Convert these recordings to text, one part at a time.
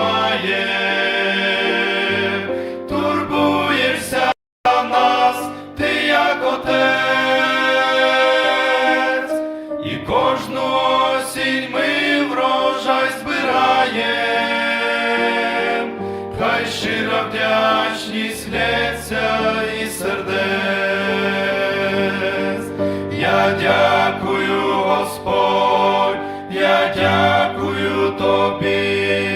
який. Турбуєшся нас, ти як отець, і кожну осінь ми врожай збираєм. Хай щира вдячність лється із сердець. Я дякую, Господь, я дякую тобі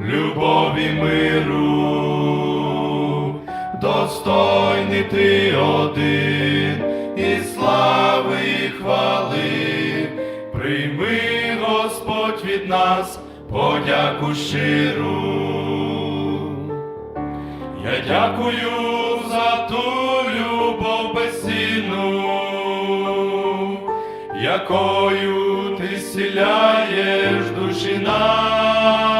любові миру. Достойний ти один і слави і хвали. Прийми, Господь, від нас подяку щиру. Я дякую за ту любов безцінну, якою ти зціляєш душі нам,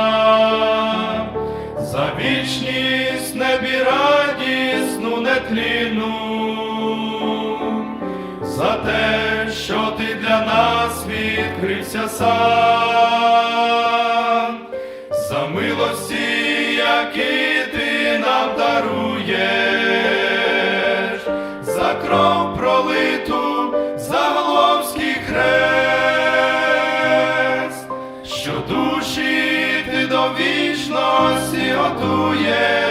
радісну за те, що ти для нас відкрився сам, за милості, які ти нам даруєш, за кров пролиту, за головський хрест, що душі ти до вічності готуєш,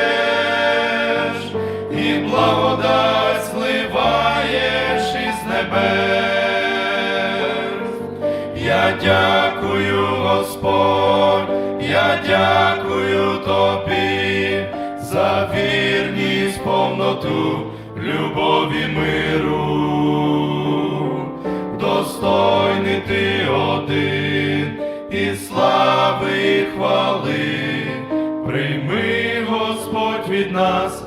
благодать зливаєш із небес. Я дякую, Господь, я дякую тобі за вірність, повноту, любові миру. Достойний ти один і слави і хвали. Прийми, Господь, від нас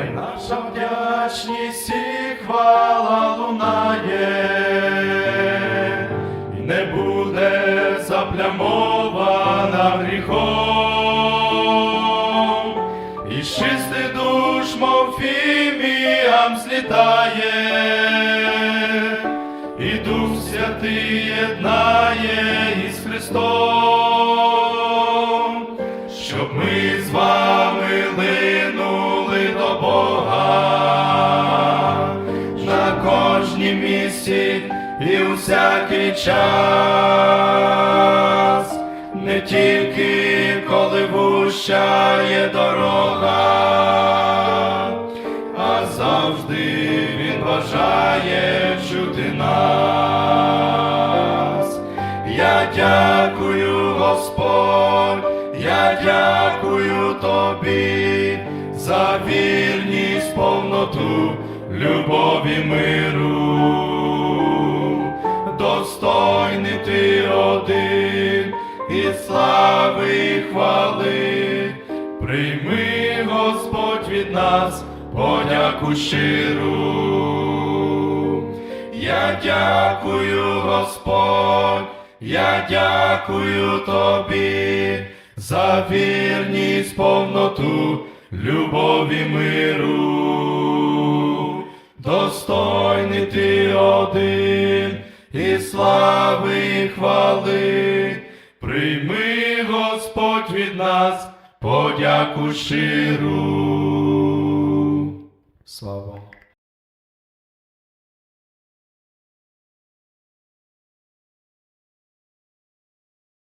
Хай наша вдячність і хвала лунає, і не буде заплямована гріхом, і з чистих душ, мов фіміям злітає, і Дух Святий єднає із Христом, час, не тільки коли вуща є дорога, а завжди він бажає чути нас. Я дякую, Господь, я дякую тобі за вірність, повноту, любові миру. Слави хвали. Прийми, Господь від нас подяку щиру. Я дякую, Господь, я дякую тобі за вірність, повноту, любові миру. Достойний ти один і слави і хвали. Прийми, Господь, від нас подяку щиру. Слава.